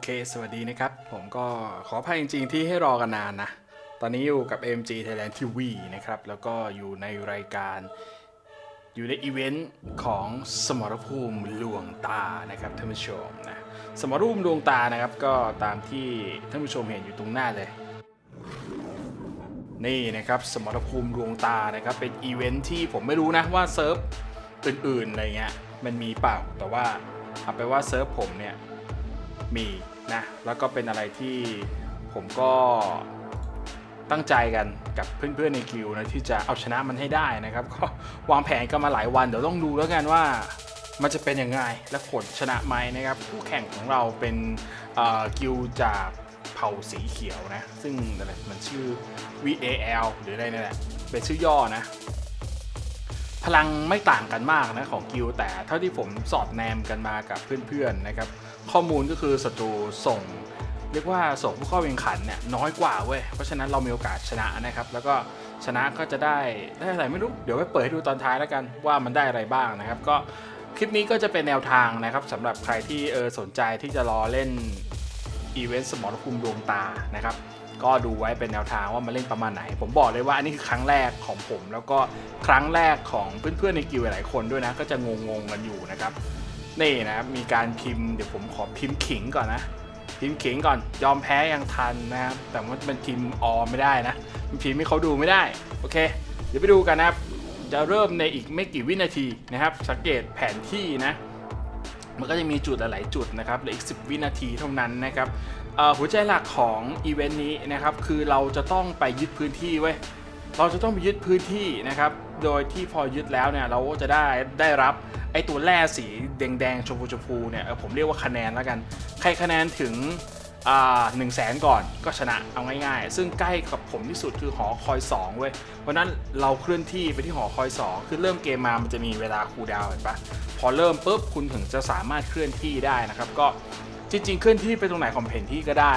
โอเค สวัสดีนะครับ ผมก็ขออภัยจริง ๆ ที่ให้รอกันนานนะ ตอนนี้อยู่กับ MG Thailand TV นะครับ แล้วก็อยู่ในรายการ อยู่ในอีเวนต์ของสมรภูมิลวงตานะครับท่านผู้ชมนะ สมรภูมิลวงตานะครับ ก็ตามที่ท่านผู้ชมเห็นอยู่ตรงหน้าเลย นี่นะครับสมรภูมิดวงตานะครับ เป็นอีเวนท์ที่ผมไม่รู้นะว่าเซิร์ฟอื่นๆอะไรเงี้ยมันมีเปล่า แต่ว่าเอาไปว่าเซิร์ฟผมเนี่ยมี นะแล้วก็เป็นอะไรที่ผมก็ตั้งใจกันกับเพื่อนๆในคิวนะที่จะเอาชนะมันให้ได้นะครับ ก็วางแผนกันมาหลายวันเดี๋ยวต้องดูแล้วกันว่ามันจะเป็นยังไงและผลชนะไหมนะครับคู่แข่งของเราเป็นเอ่อกิลจากเผ่าสีเขียวนะ ซึ่งอะไรมันชื่อ VAL หรืออะไรนี่นแหละเป็นชื่อย่อนะ พลังไม่ต่างกันมากนะของกิลแต่เท่าที่ผมสอบแนมกันมากับเพื่อนๆนะครับ ข้อมูลก็คือศัตรูส่ง เรียกว่าส่งผู้เข้าแข่งขันเนี่ยน้อยกว่าเว้ยเพราะฉะนั้นเรามีโอกาสชนะนะครับ แล้วก็ชนะก็จะได้ได้อะไรไม่รู้เดี๋ยวไปเปิดให้ดูตอนท้ายแล้วกันว่ามันได้อะไรบ้างนะครับ ก็คลิปนี้ก็จะเป็นแนวทางนะครับสำหรับใครที่เออสนใจที่จะรอเล่นอีเวนต์สมรภูมิดวงตานะครับก็ดูไว้เป็นแนวทางว่ามาเล่นประมาณไหน ผมบอกเลยว่าอันนี้คือครั้งแรกของผม แล้วก็ครั้งแรกของเพื่อนๆในกิวหลายคนด้วยนะ ก็จะงงๆกันอยู่นะครับ นี่นะครับมีการพิมพ์เดี๋ยวผมขอพิมพ์ขิงก่อนนะ พิมพ์ขิงก่อนยอมแพ้ยังทันนะครับ แต่ว่ามันพิมพ์ออไม่ได้นะมันพิมพ์ให้เขาดูไม่ได้ โอเค เดี๋ยวไปดูกันนะครับ จะเริ่มในอีกไม่กี่วินาทีนะครับ สังเกตแผนที่นะมันก็จะมีจุดหลาย ๆ จุดนะครับเหลืออีก 10 วินาทีเท่านั้นนะครับหัวใจหลักของอีเวนต์นี้นะครับ คือเราจะต้องไปยึดพื้นที่ไว้ เราจะต้องไปยึดพื้นที่นะครับ โดยที่พอยึดแล้วเนี่ยเราก็จะได้ได้รับไอตัวแร่สีแดงๆชมพูชมพูเนี่ยผมเรียกว่าคะแนนแล้วกัน ใครคะแนนถึงหนึ่งแสนก่อนก็ชนะเอาง่ายๆ ซึ่งใกล้กับผมที่สุดคือหอคอย 2 เว้ยเพราะนั้นเราเคลื่อนที่ไปที่หอคอย 2 คือเริ่มเกมมามันจะมีเวลาคูลดาวน์เห็นปะพอเริ่มปุ๊บคุณถึงจะสามารถเคลื่อนที่ได้นะครับ ก็จริง ๆ เคลื่อนที่ไปตรงไหนของแผนที่ก็ได้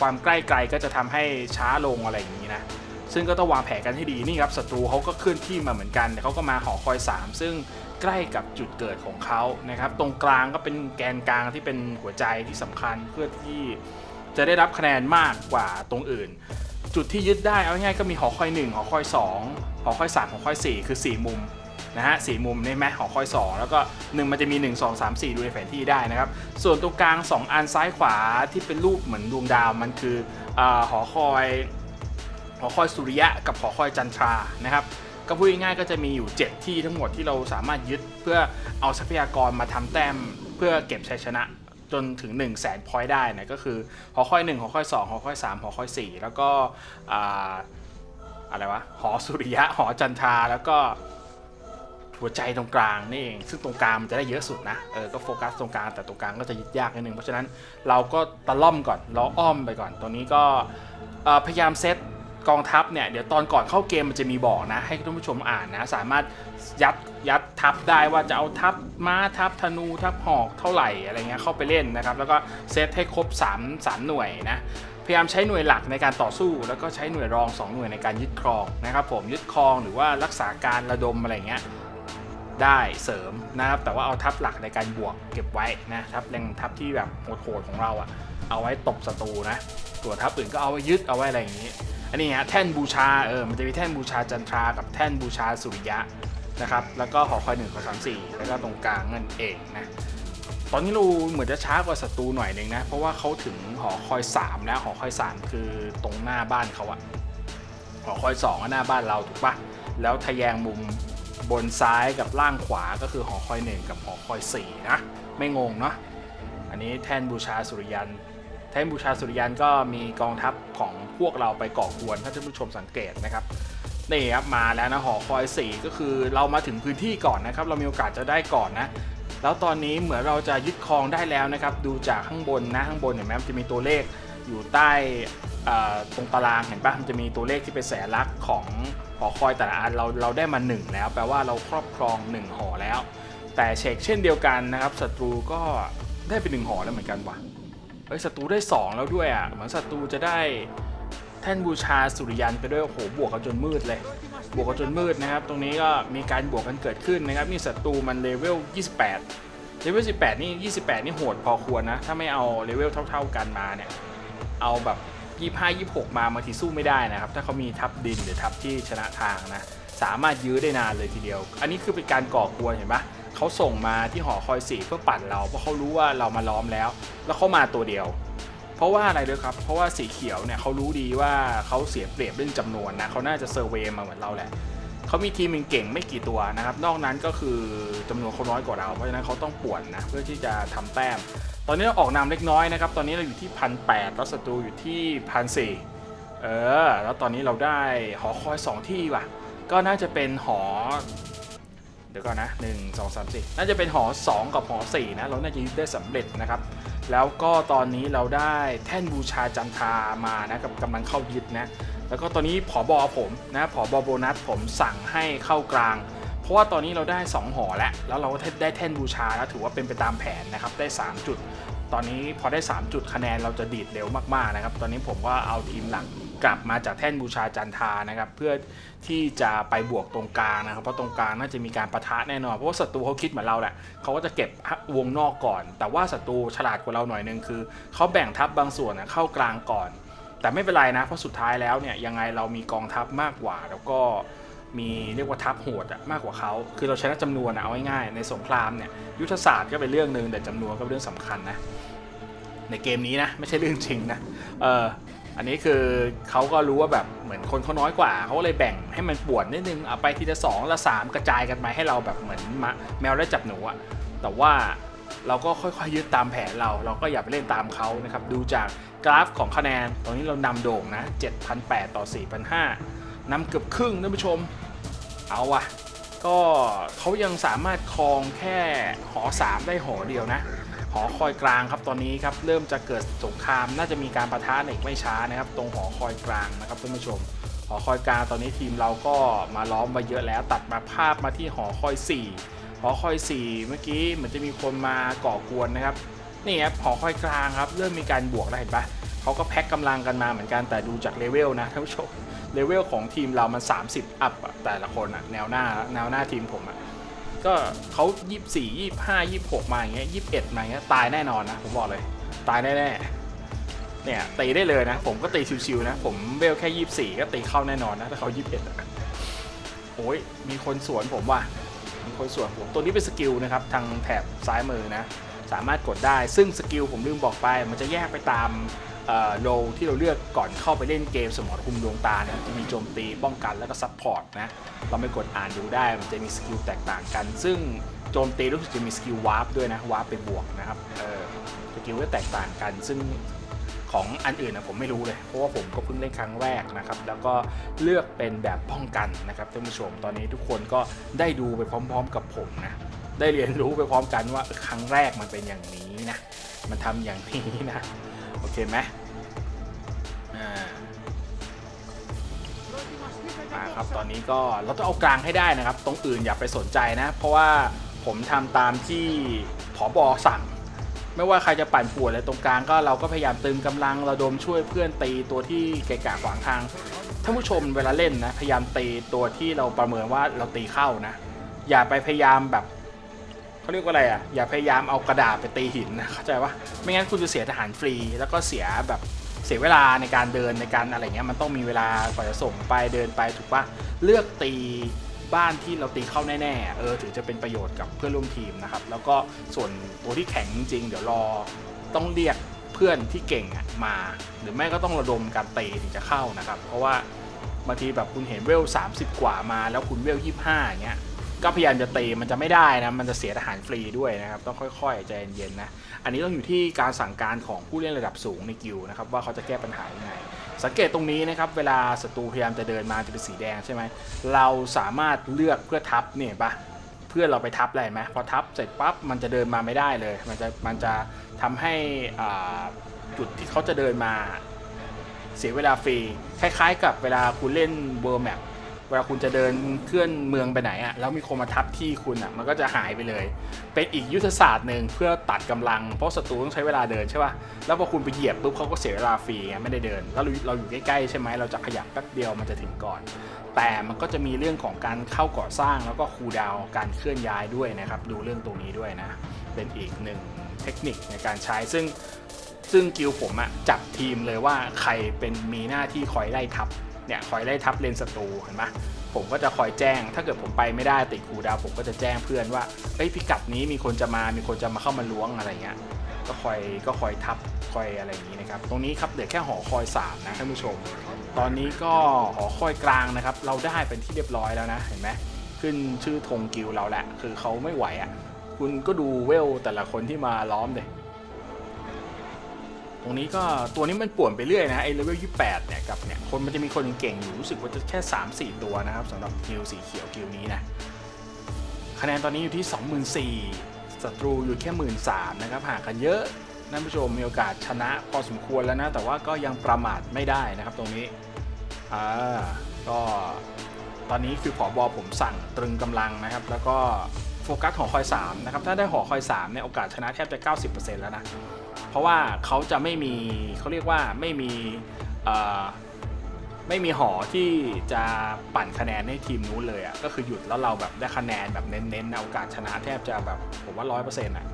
ความใกล้ไกลก็จะทำให้ช้าลงอะไรอย่างนี้นะ ซึ่งก็ต้องวางแผนกันให้ดีนี่ครับศัตรูเขาก็เคลื่อนที่มาเหมือนกันแต่เขาก็มาหอคอย 3 ซึ่งใกล้กับจุดเกิดของเขานะครับ ตรงกลางก็เป็นแกนกลางที่เป็นหัวใจที่สำคัญเพื่อที่จะได้รับคะแนนมากกว่าตรงอื่น จุดที่ยึดได้เอาง่ายๆก็มีหอคอย 1 หอคอย 2 หอคอย 3 หอคอย 4 คือ 4 มุมนะฮะสี่มุมในแม่หอคอย 2 แล้วก็ 1 มันจะมี 1 2 3 4 ดูในแผนที่ได้นะครับ ส่วนตรงกลาง 2 อันซ้ายขวาที่เป็นรูปเหมือนดวงดาวมันคืออหอคอย หอคอยสุริยะกับหอคอยจันทรานะครับก็พูดง่ายๆก็จะมีอยู่ 7 ที่ทั้งหมดที่เราสามารถยึดเพื่อเอาทรัพยากรมาทำแต้มเพื่อเก็บชัยชนะจนถึง 1 0 0 0 0แสนพอยต์ได้นะก็คือหอคอย1หอคอย2หอคอย3หอคอย 4 แล้วก็อ่าอะไรวะหอสุริยะหอจันทราแล้วก็หัวใจตรงกลางนี่เองซึ่งตรงกลางมันจะได้เยอะสุดนะเออก็โฟกัสตรงกลางแต่ตรงกลางก็จะยึดยากนิดนึงเพราะฉะนั้นเราก็ตะล่อมก่อนเราอ้อมไปก่อนตรงนี้ก็พยายามเซต กองทัพเนี่ยเดี๋ยวตอนก่อนเข้าเกมมันจะมีบอกนะ ให้ท่านผู้ชมอ่านนะ สามารถยัดยัดทัพได้ว่าจะเอาทัพม้าทัพธนูทัพหอกเท่าไหร่อะไรเงี้ยเข้าไปเล่นนะครับ แล้วก็เซตให้ครบ 3 3 หน่วยนะพยายามใช้หน่วยหลักในการต่อสู้ แล้วก็ใช้หน่วยรอง 2 หน่วยในการยึดครองนะครับ ผมยึดครองหรือว่ารักษาการระดมอะไรเงี้ยได้เสริมนะครับแต่ว่าเอาทัพหลักในการบวกเก็บไว้นะทัพแรงทัพที่แบบโหดๆของเราอะ เอาไว้ตบศัตรูนะส่วทัพอื่นก็เอาไว้ยึดเอาไว้อะไรอย่างนี้ อันนี้ฮะแท่นบูชาเออมันจะมีแท่นบูชาจันทรากับแท่นบูชาสุริยะนะครับแล้วก็หอคอยหนึ่งหอสามสี่แล้วก็ตรงกลางนั่นเองนะตอนนี้เราเหมือนจะช้ากว่าศัตรูหน่อยหนึ่งนะ เพราะว่าเขาถึงหอคอย3แล้วหอคอย3คือตรงหน้าบ้านเขาอะหอคอย2ก็หน้าบ้านเราถูกปะแล้วทะแยงมุมบนซ้ายกับล่างขวาก็คือหอคอย1กับหอคอย4นะไม่งงเนาะอันนี้แท่นบูชาสุริยัน ท่นบูชาสุริยันก็มีกองทัพของพวกเราไปก่อกวนถ้าท่านผู้ชมสังเกตนะครับนี่ครับมาแล้วนะหอคอย 4 ก็คือเรามาถึงพื้นที่ก่อนนะครับ เรามีโอกาสจะได้ก่อนนะ แล้วตอนนี้เหมือนเราจะยึดครองได้แล้วนะครับ ดูจากข้างบนนะข้างบนเห็นไหมมันจะมีตัวเลขอยู่ใต้ตรงตารางเห็นปะมันจะมีตัวเลขที่เป็นแสนลักษณ์ของหอคอยแต่ละอันเราเราได้มา 1 แล้ว แปลว่าเราครอบครอง 1 หอแล้ว แต่เช็คเช่นเดียวกันนะครับศัตรูก็ได้เป็นหนึ่งหอแล้วเหมือนกันว่ะ ฮ้ยศัตรูได้ 2 แล้วด้วยอะเหมือนศัตรูจะได้แท่นบูชาสุริยันไปด้วยโอ้โหบวกกันจนมืดเลย บวกกันจนมืดนะครับ ตรงนี้ก็มีการบวกกันเกิดขึ้นนะครับนี่ศัตรูมันเลเวล 28 เลเวล 18 นี่ 28 นี่โหดพอควรนะ ถ้าไม่เอาเลเวลเท่า ๆกันมาเนี่ย เอาแบบ 25 26 มาบางทีสู้ไม่ได้นะครับ ถ้าเขามีทับดินหรือทับที่ชนะทางนะ สามารถยื้อได้นานเลยทีเดียว อันนี้คือเป็นการก่อกวนเห็นปะ เขาส่งมาที่หอคอยสีเพื่อปั่นเราเพราะเขารู้ว่าเรามาล้อมแล้ว แล้วเขามาตัวเดียว เพราะว่าอะไรด้วยครับ เพราะว่าสีเขียวเนี่ยเขารู้ดีว่าเขาเสียเปรียบเรื่องจำนวนนะเขาน่าจะเซอร์เวย์มาเหมือนเราแหละเขามีทีมเก่งไม่กี่ตัวนะครับ นอกนั้นก็คือจำนวนเขาน้อยกว่าเราเพราะฉะนั้นเขาต้องป่วนนะเพื่อที่จะทำแต้ม ตอนนี้เราออกนำเล็กน้อยนะครับ ตอนนี้เราอยู่ที่พันแปดแล้วศัตรูอยู่ที่พันสี่เออ แล้วตอนนี้เราได้หอคอย 2 ที่ว่ะ ก็น่าจะเป็นหอ เดี๋ยวก่อนนะ 1 2 3 4 น่าจะเป็นหอ 2 กับหอ 4 นะ เราน่าจะยึดได้สำเร็จนะครับ แล้วก็ตอนนี้เราได้แท่นบูชาจันทามานะกับกำลังเข้ายึดนะ แล้วก็ตอนนี้ผอบอผมนะผอบอโบนัสผมสั่งให้เข้ากลาง เพราะว่าตอนนี้เราได้ 2 หอแล้ว แล้วเราก็ได้แท่นบูชาแล้วถือว่าเป็นไปตามแผนนะครับ ได้ 3 จุด ตอนนี้พอได้ 3 จุดคะแนนเราจะดีดเร็วมากๆนะครับ ตอนนี้ผมก็เอาทีมหลัก กลับมาจากแท่นบูชาจันทานะครับ เพื่อที่จะไปบวกตรงกลางนะครับ เพราะตรงกลางน่าจะมีการประทะแน่นอน เพราะว่าศัตรูเขาคิดเหมือนเราแหละเขาก็จะเก็บวงนอกก่อน แต่ว่าศัตรูฉลาดกว่าเราหน่อยนึงคือเขาแบ่งทัพบางส่วนนะเข้ากลางก่อน แต่ไม่เป็นไรนะ เพราะสุดท้ายแล้วเนี่ยยังไงเรามีกองทัพมากกว่า แล้วก็มีเรียกว่าทัพโหดอะมากกว่าเขา คือเราชนะจำนวนอะเอาง่ายๆในสงครามเนี่ยยุทธศาสตร์ก็เป็นเรื่องหนึ่งแต่จำนวนก็เป็นเรื่องสำคัญนะในเกมนี้นะไม่ใช่เรื่องจริงนะเออ อันนี้คือเขาก็รู้ว่าแบบเหมือนคนเขาน้อยกว่าเขาเลยแบ่งให้มันป่วนนิดนึงเอาไปทีละสองละสามกระจายกันไปให้เราแบบเหมือนมะแมวได้จับหนูอะแต่ว่าเราก็ค่อยๆยึดตามแผนเรา เราก็อย่าไปเล่นตามเขานะครับดูจากกราฟของคะแนน ตอนนี้เรานำโด่งนะ7,800ต่อ 4,500นำเกือบครึ่งท่านผู้ชม เอาวะก็เขายังสามารถครองแค่หอ 3 ได้หอเดียวนะ หอคอยกลางครับตอนนี้ครับเริ่มจะเกิดสงครามน่าจะมีการประทะในอีกไม่ช้านะครับ ตรงหอคอยกลางนะครับท่านผู้ชม หอคอยกลางตอนนี้ทีมเราก็มาล้อมมาเยอะแล้วตัดมาภาพมาที่หอคอย 4 หอคอย 4 เมื่อกี้เหมือนจะมีคนมาก่อกวนนะครับนี่ครับหอคอยกลางครับเริ่มมีการบวกแล้วเห็นปะเขาก็แพ็กกำลังกันมาเหมือนกันแต่ดูจากเลเวลนะท่านผู้ชมเลเวลของทีมเรามัน 30 อัพอะแต่ละคนอะแนวหน้าแนวหน้าทีมผมอะ ก็เขายี่สี่ยี่ห้ายี่หกมาอย่างเงี้ยยี่สิบเอ็ดมาอย่างเงี้ยตายแน่นอนนะผมบอกเลย ตายแน่ๆเนี่ยตีได้เลยนะ ผมก็ตีชิวๆนะ ผมเบลแค่ยี่สี่ก็ตีเข้าแน่นอนนะถ้าเขายี่สิบเอ็ดโอ้ยมีคนสวนผมว่ะมีคนสวนผมตัวนี้เป็นสกิลนะครับทางแถบซ้ายมือนะ สามารถกดได้ซึ่งสกิลผมลืมบอกไป มันจะแยกไปตาม โลที่เราเลือกก่อนเข้าไปเล่นเกมสมรภูมิดวงตานะจะมีโจมตีป้องกันแล้วก็ซัพพอร์ตนะเราไปกดอ่านดูได้มันจะมีสกิลแตกต่างกัน ซึ่งโจมตีรู้สึกจะมีสกิลวาร์ปด้วยนะวาร์ปไปบวกนะครับสกิลก็แตกต่างกัน ซึ่งของอันอื่นนะผมไม่รู้เลย เพราะว่าผมก็เพิ่งเล่นครั้งแรกนะครับ แล้วก็เลือกเป็นแบบป้องกันนะครับท่านผู้ชมตอนนี้ทุกคนก็ได้ดูไปพร้อม ๆ กับผมนะได้เรียนรู้ไปพร้อมกันว่าครั้งแรกมันเป็นอย่างนี้นะมันทำอย่างนี้นะ โอเคไหมอ่ามาครับตอนนี้ก็เราต้องเอากลางให้ได้นะครับ ตรงอื่นอย่าไปสนใจนะ เพราะว่าผมทำตามที่ผอบอสั่ง ไม่ว่าใครจะปั่นป่วนอะไรตรงกลางก็เราก็พยายามตึงกำลังระดมช่วยเพื่อนตีตัวที่เกะกะขวางทางท่านผู้ชมเวลาเล่นนะพยายามตีตัวที่เราประเมินว่าเราตีเข้านะ อย่าไปพยายามแบบ เขาเรียกว่าอะไรอะ อย่าพยายามเอากระดาษไปตีหินนะเข้าใจว่าไม่งั้นคุณจะเสียทหารฟรี แล้วก็เสียแบบเสียเวลาในการเดินในการอะไรเงี้ยมันต้องมีเวลากว่าจะส่งไปเดินไปถูกปะเลือกตีบ้านที่เราตีเข้าแน่ๆเออถึงจะเป็นประโยชน์กับเพื่อนร่วมทีมนะครับ แล้วก็ส่วนตัวที่แข็งจริงๆเดี๋ยวรอต้องเรียกเพื่อนที่เก่งอะมา หรือไม่ก็ต้องระดมการเตีถึงจะเข้านะครับ เพราะว่าบางทีแบบคุณเห็นเวล 30 กว่ามา แล้วคุณเวล 25อย่างเงี้ย ก็พยายามจะตีมันจะไม่ได้นะมันจะเสียทหารฟรีด้วยนะครับต้องค่อยๆใจเย็นๆนะอันนี้ต้องอยู่ที่การสั่งการของผู้เล่นระดับสูงในกิลด์นะครับว่าเขาจะแก้ปัญหายังไงสังเกตตรงนี้นะครับเวลาศัตรูพยายามจะเดินมาจะเป็นสีแดงใช่ไหมเราสามารถเลือกเพื่อทับเนี่ยปะเพื่อเราไปทับอะไรไหมพอทับเสร็จปั๊บมันจะเดินมาไม่ได้เลย มันจะมันจะทำให้จุดที่เขาจะเดินมาเสียเวลาฟรีคล้ายๆ กับเวลาคุณเล่นเบอร์แมป วลาคุณจะเดินเคลื่อนเมืองไปไหนอะแล้วมีคนมาทับที่คุณอะมันก็จะหายไปเลย เป็นอีกยุทธศาสตร์หนึ่งเพื่อตัดกำลัง เพราะศัตรูต้องใช้เวลาเดินใช่ป่ะแล้วพอคุณไปเหยียบปุ๊บเขาก็เสียเวลาฟรีไงไม่ได้เดิน แล้วเราอยู่ใกล้ๆใช่ไหมเราจะขยับแป๊บเดียวมันจะถึงก่อน แต่มันก็จะมีเรื่องของการเข้าก่อสร้างแล้วก็คูดาวการเคลื่อนย้ายด้วยนะครับ ดูเรื่องตรงนี้ด้วยนะ เป็นอีกหนึ่งเทคนิคในการใช้ซึ่งซึ่งกิลผมอะจับทีมเลยว่าใครเป็นมีหน้าที่คอยไล่ทับ เนี่ยคอยไล่ทับเลนศัตรูเห็นปะผมก็จะคอยแจ้ง ถ้าเกิดผมไปไม่ได้ติดคูดาวผมก็จะแจ้งเพื่อนว่าเอ้ยพิกัดนี้มีคนจะมามีคนจะมาเข้ามาล้วงอะไรเงี้ยก็คอยก็คอยทับคอยอะไรอย่างนี้นะครับ ตรงนี้ครับเหลือแค่หอคอยสามนะท่านผู้ชม ตอนนี้ก็หอคอยกลางนะครับ เราได้เป็นที่เรียบร้อยแล้วนะเห็นไหมขึ้นชื่อธงกิลเราแหละ คือเขาไม่ไหวอะ่ะ คุณก็ดูเวลแต่ละคนที่มาล้อมเลย ตรงนี้ก็ตัวนี้มันป่วนไปเรื่อยนะไอ้เลเวล28 เนี่ยกับเนี่ยคนมันจะมีคนเก่งอยู่รู้สึกว่าจะแค่ 3-4 ตัวนะครับสำหรับกิลสีเขียวกิลนี้นะคะแนนตอนนี้อยู่ที่ 24,000ศัตรูอยู่แค่ 13,000นะครับห่างกันเยอะท่านผู้ชมมีโอกาสชนะพอสมควรแล้วนะ แต่ว่าก็ยังประมาทไม่ได้นะครับตรงนี้อ่าก็ตอนนี้คือผอบอผมสั่งตรึงกำลังนะครับ แล้วก็โฟกัสหอคอย3นะครับถ้าได้หอคอย3เนี่ยโอกาสชนะแทบจะ 90%แล้วนะ เพราะว่าเขาจะไม่มีเขาเรียกว่าไม่มีไม่มีหอที่จะปั่นคะแนนให้ทีมนู้นเลยอะ่ะก็คือหยุดแล้วเราแบบได้คะแนนแบบเน้นๆนะโอกาสชนะแทบจะแบบผมว่า100%อะ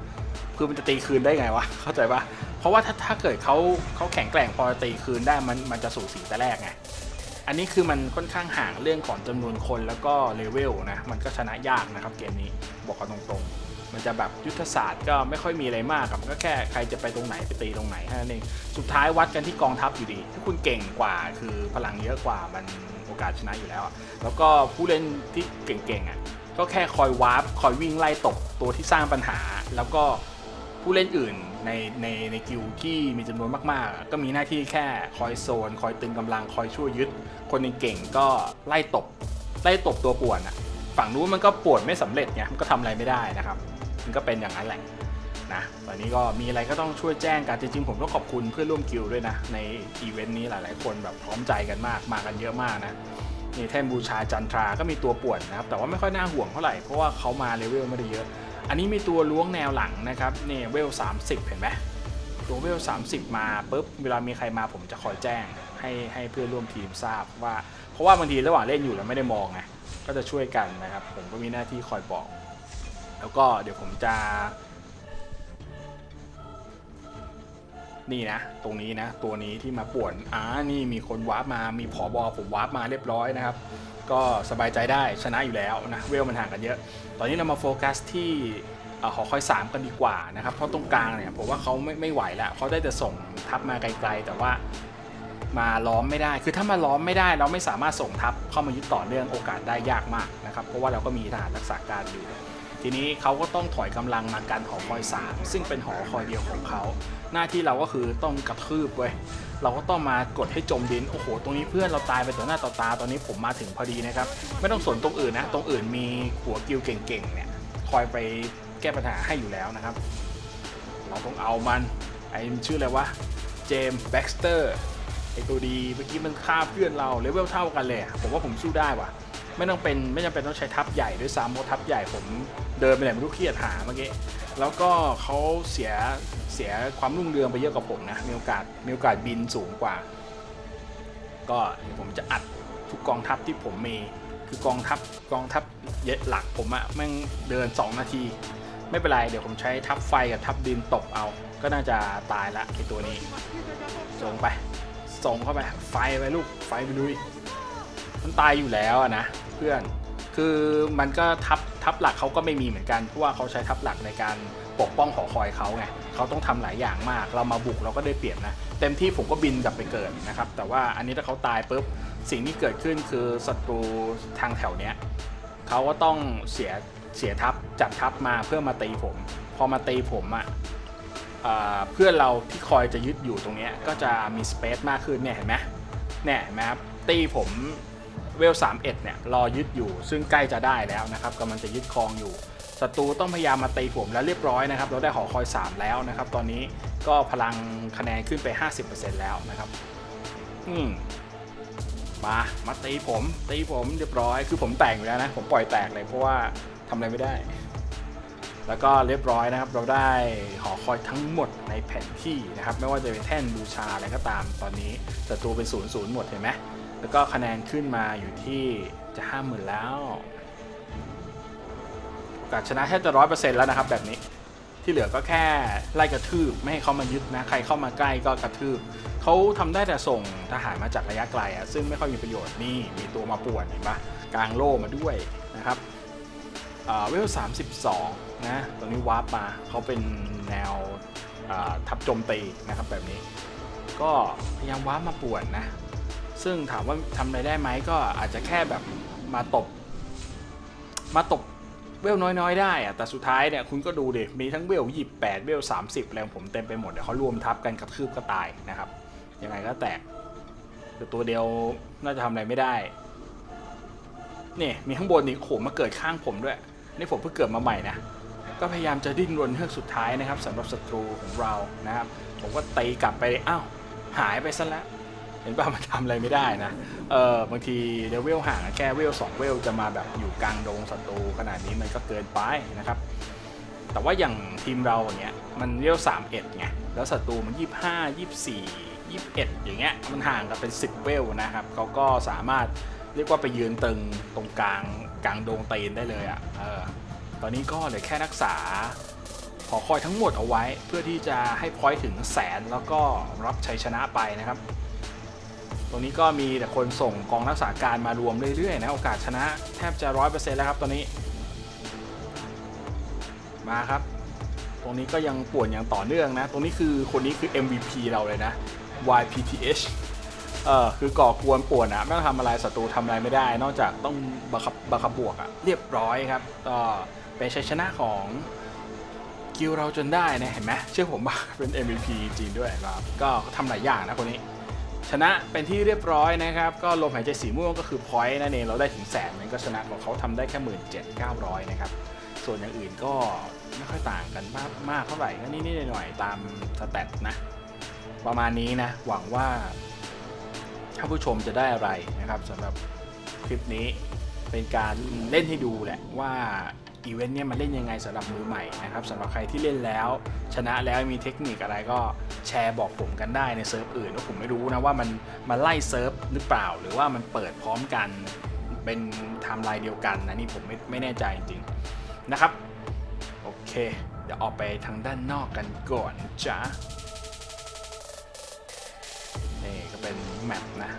คือมันจะตีคืนได้ไงวะเข้าใจปะเพราะว่าถ้าถ้าเกิดเขาเขาแข็งแกร่งพอตีคืนได้มันมันจะสูสีแต่แรกไงอันนี้คือมันค่อนข้างห่างเรื่องของจำนวนคนแล้วก็เลเวลนะมันก็ชนะยากนะครับเกมนี้บอกกันตรงๆ มันจะแบบยุทธศาสตร์ก็ไม่ค่อยมีอะไรมากครับก็แค่ใครจะไปตรงไหนไปตีตรงไหนแค่นั้นเองสุดท้ายวัดกันที่กองทัพอยู่ดี ถ้าคุณเก่งกว่าคือพลังเยอะกว่ามันโอกาสชนะอยู่แล้ว แล้วก็ผู้เล่นที่เก่งๆอะก็แค่คอยวาร์ปคอยวิ่งไล่ตกตัวที่สร้างปัญหา แล้วก็ผู้เล่นอื่นในในในกิลที่มีจำนวนมากๆ ก็มีหน้าที่แค่คอยโซน คอยตึงกำลังคอยช่วยยึด คนเก่งก็ไล่ตบไล่ตบตัวป่วนอะฝั่งนู้นมันก็ป่วนไม่สำเร็จไงมันก็ทำอะไรไม่ได้นะครับ มันก็เป็นอย่างนั้นแหละนะตอนนี้ก็มีอะไรก็ต้องช่วยแจ้งกันจริงๆผมต้องขอบคุณเพื่อนร่วมกิลด์ด้วยนะ ในอีเวนต์นี้หลายๆคนแบบพร้อมใจกันมากมากันเยอะมากนะนี่แท่นบูชาจันทราก็มีตัวป่วนนะครับ แต่ว่าไม่ค่อยน่าห่วงเท่าไหร่เพราะว่าเขามาเลเวลไม่ได้เยอะ อันนี้มีตัวล้วงแนวหลังนะครับเนี่ยเวล 30 เห็นไหมตัวเวล 30 มาปุ๊บเวลามีใครมาผมจะคอยแจ้งให้ให้เพื่อนร่วมทีมทราบว่า เพราะว่าบางทีระหว่างเล่นอยู่แล้วไม่ได้มองไงก็จะช่วยกันนะครับ ผมก็มีหน้าที่คอยบอก แล้วก็เดี๋ยวผมจะ นี่นะ ตรงนี้นะ ตัวนี้ที่มาป่วนอ่านี่มีคนวาร์ปมามีผอบอผมวาร์ปมาเรียบร้อยนะครับ ก็สบายใจได้ชนะอยู่แล้วนะเวลมันห่างกันเยอะ ตอนนี้เรามาโฟกัสที่เอ่อหอคอย 3 กันดีกว่านะครับ เพราะตรงกลางเนี่ยผมว่าเขาไม่ไม่ไหวแล้วเขาได้แต่ส่งทัพมาไกลๆ แต่ว่ามาล้อมไม่ได้ คือถ้ามาล้อมไม่ได้ เราไม่สามารถส่งทัพเข้ามายึดต่อเนื่องโอกาสได้ยากมากนะครับ เพราะว่าเราก็มีทหารรักษาการอยู่ ทีนี้เขาก็ต้องถอยกำลังมากันหอคอย 3 ซึ่งเป็นหอคอยเดียวของเขาหน้าที่เราก็คือต้องกระทืบเว้ยเราก็ต้องมากดให้จมดินโอ้โห ตรงนี้เพื่อนเราตายไปต่อหน้าต่อตาตอนนี้ผมมาถึงพอดีนะครับ ไม่ต้องสนตรงอื่นนะ ตรงอื่นมีหัวกิลเก่งๆเนี่ยคอยไปแก้ปัญหาให้อยู่แล้วนะครับ เราต้องเอามันไอ้มันชื่ออะไรวะเจมส์แบ็กสเตอร์ไอ้ตัวดีเมื่อกี้มันฆ่าเพื่อนเราเลเวลเท่ากันเลยผมว่าผมสู้ได้ว่ะ ไม่ต้องเป็นไม่จำเป็นต้องใช้ทัพใหญ่ด้วยซ้ำเพราะทัพใหญ่ผม เดินไปไหนไม่รู้เครียดหาเมื่อกี้แล้วก็เขาเสียเสียความรุ่งเรืองไปเยอะกว่าผมนะมีโอกาสมีโอกาสบินสูงกว่า ก็ผมจะอัดทุกกองทัพที่ผมมีคือกองทัพกองทัพเยอะหลักผมอะแม่งเดิน 2 นาที ไม่เป็นไร เดี๋ยวผมใช้ทัพไฟกับทัพดินตบเอา ก็น่าจะตายละไอตัวนี้ ส่งไป ส่งเข้าไปไฟไปลูกไฟไปลุยมันตายอยู่แล้วนะ เพื่อน คือมันก็ทับทับหลักเขาก็ไม่มีเหมือนกันเพราะว่าเขาใช้ทับหลักในการปกป้องหอคอยเขาไงเขาต้องทำหลายอย่างมาก เรามาบุกเราก็ได้เปรียบนะเต็มที่ผมก็บินกลับไปเกิดนะครับ แต่ว่าอันนี้ถ้าเขาตายปุ๊บสิ่งที่เกิดขึ้นคือศัตรูทางแถวเนี้ยเขาก็ต้องเสียเสียทัพจัดทัพมาเพื่อมาตีผม พอมาตีผมอะ่ะเพื่อนเราที่คอยจะยึดอยู่ตรงเนี้ยก็จะมีสเปซมากขึ้นเนี่ยเห็นไหมเนี่ยเห็นไหมครับตีผม เวล 31 เนี่ยรอยึดอยู่ ซึ่งใกล้จะได้แล้วนะครับกำลังจะยึดครองอยู่ศัตรูต้องพยายามมาตีผมแล้วเรียบร้อยนะครับ เราได้หอคอย 3 แล้วนะครับ ตอนนี้ก็พลังคะแนนขึ้นไป 50%แล้วนะครับ อืมมามาตีผมตีผมเรียบร้อย คือผมแต่งไปแล้วนะ ผมปล่อยแตกเลยเพราะว่าทำอะไรไม่ได้ แล้วก็เรียบร้อยนะครับ เราได้หอคอยทั้งหมดในแผนที่นะครับ ไม่ว่าจะเป็นแท่นบูชาอะไรก็ตามตอนนี้ศัตรูเป็นศูนย์ศูนย์หมดเห็นไหม แล้วก็คะแนนขึ้นมาอยู่ที่จะห้าหมื่นแล้วโอกาสชนะแทบจะร้อยเปอร์เซ็นต์แล้วนะครับ แบบนี้ที่เหลือก็แค่ไล่กระทืบไม่ให้เขามายึดนะใครเข้ามาใกล้ก็กระทืบเขาทำได้แต่ส่งทหารมาจากระยะไกลอะซึ่งไม่ค่อยมีประโยชน์นี่ มีตัวมาป่วนเห็นปะกลางโล่มาด้วยนะครับอ่าเวล32นะตัวนี้วาร์ปมาเขาเป็นแนวทับโจมตีนะครับแบบนี้ ก็พยายามวาร์ปมาป่วนนะ ซึ่งถามว่าทำอะไรได้ไหมก็อาจจะแค่แบบมาตบ มาตบเวลน้อยๆ ได้อะแต่สุดท้ายเนี่ยคุณก็ดูดิมีทั้งเวลยี่แปดเวลสามสิบอะไรงผมเต็มไปหมดเดี๋ยวเขารวมทับกันกระทืบก็ตายนะครับ ยังไงก็แตกแต่ตัวเดียวน่าจะทำอะไรไม่ได้ นี่มีข้างบนนี่โอ้โหมาเกิดข้างผมด้วย นี่ผมเพิ่งเกิดมาใหม่นะ ก็พยายามจะดิ้นรนเฮือกสุดท้ายนะครับสำหรับศัตรูของเรานะครับ ผมก็ตีกลับไปเลยอ้าวหายไปซะแล้ว ห็นป่ะมันทำอะไรไม่ได้นะ เออบางทีเดเวลห่างแค่เวล2เวลจะมาแบบอยู่กลางดงศัตรูขนาดนี้มันก็เกินไปนะครับ แต่ว่าอย่างทีมเราอย่างเงี้ยมันเวล31ไงแล้วศัตรูมัน25 24 21อย่างเงี้ยมันห่างกันเป็น10เวลนะครับเขาก็สามารถเรียกว่าไปยืนตึงตรงกลางกลางดงเตีนได้เลยอะ่ะเออตอนนี้ก็เหลือแค่รักษาหอคอยทั้งหมดเอาไว้เพื่อที่จะให้พอยต์ถึงแสนแล้วก็รับชัยชนะไปนะครับ ตรงนี้ก็มีแต่คนส่งกองรักษาการมารวมเรื่อยๆนะโอกาสชนะแทบจะร้อยเปอร์เซ็นต์แล้วครับตอนนี้ มาครับ ตรงนี้ก็ยังป่วนอย่างต่อเนื่องนะ ตรงนี้คือคนนี้คือ MVP เราเลยนะ YPTH เออคือก่อกวนป่วนอะไม่ต้องทำอะไรศัตรูทำอะไรไม่ได้ นอกจากต้องบังคับบังคับบวกอะเรียบร้อยครับก็เป็นชัยชนะของกิลเราจนได้นะเห็นไหมเชื่อผมว่าเป็น MVP จริงด้วยครับ ก็ทำหลายอย่างนะคนนี้ ชนะเป็นที่เรียบร้อยนะครับ ก็ลมหายใจสีม่วงก็คือพอยต์นั่นเองเราได้ถึงแสนมันก็ชนะของเขาทำได้แค่หมื่นเจ็ดเก้าร้อยนะครับ ส่วนอย่างอื่นก็ไม่ค่อยต่างกันมากมากเท่าไหร่ก็นิดๆหน่อยๆตามสแตทนะ ประมาณนี้นะ หวังว่าท่านผู้ชมจะได้อะไรนะครับสำหรับคลิปนี้เป็นการเล่นให้ดูแหละว่า อีเวนต์เนี่ยมันเล่นยังไงสำหรับมือใหม่นะครับสำหรับใครที่เล่นแล้ว ชนะแล้วมีเทคนิคอะไรก็แชร์บอกผมกันได้ในเซิร์ฟอื่นว่าผมไม่รู้นะว่ามันมันไล่เซิร์ฟหรือเปล่า หรือว่ามันเปิดพร้อมกันเป็นไทม์ไลน์เดียวกันนะนี่ผมไม่ไม่แน่ใจจริงๆนะครับโอเค เดี๋ยวออกไปทางด้านนอกกันก่อนจ้านี่ก็เป็นแมปนะ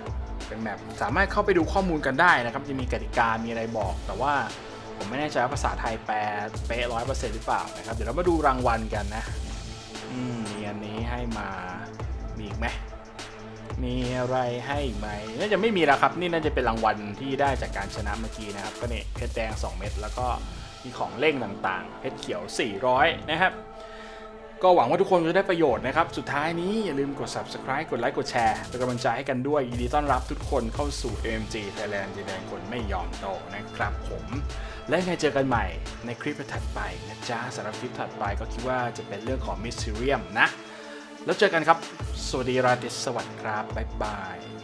เป็นแมปสามารถเข้าไปดูข้อมูลกันได้นะครับจะมีกติกามีอะไรบอกแต่ว่า ผมไม่แน่ใจว่าภาษาไทยแปลเป๊ะร้อยเปอร์เซ็นต์หรือเปล่านะครับ เดี๋ยวเรามาดูรางวัลกันนะมีอันนี้ให้มา มีอีกไหม มีอะไรให้อีกไหม น่าจะไม่มีแล้วครับ นี่น่าจะเป็นรางวัลที่ได้จากการชนะเมื่อกี้นะครับ ก็เนี่ยเพชรแดง 2 เม็ด แล้วก็มีของเล่งต่างๆ เพชรเขียว 400 นะครับ ก็หวังว่าทุกคนจะได้ประโยชน์นะครับ สุดท้ายนี้อย่าลืมกด subscribe กดไลค์กดแชร์เป็นกำลังใจให้กันด้วยยินดีต้อนรับทุกคนเข้าสู่ AMG Thailand จีแดงคนไม่ยอมโตนะครับผม และยังไงเจอกันใหม่ในคลิปถัดไปนะจ๊ะสำหรับคลิปถัดไปก็คิดว่าจะเป็นเรื่องของ Mysterium นะ แล้วเจอกันครับ สวัสดีราตรีสวัสดีครับบ๊ายบาย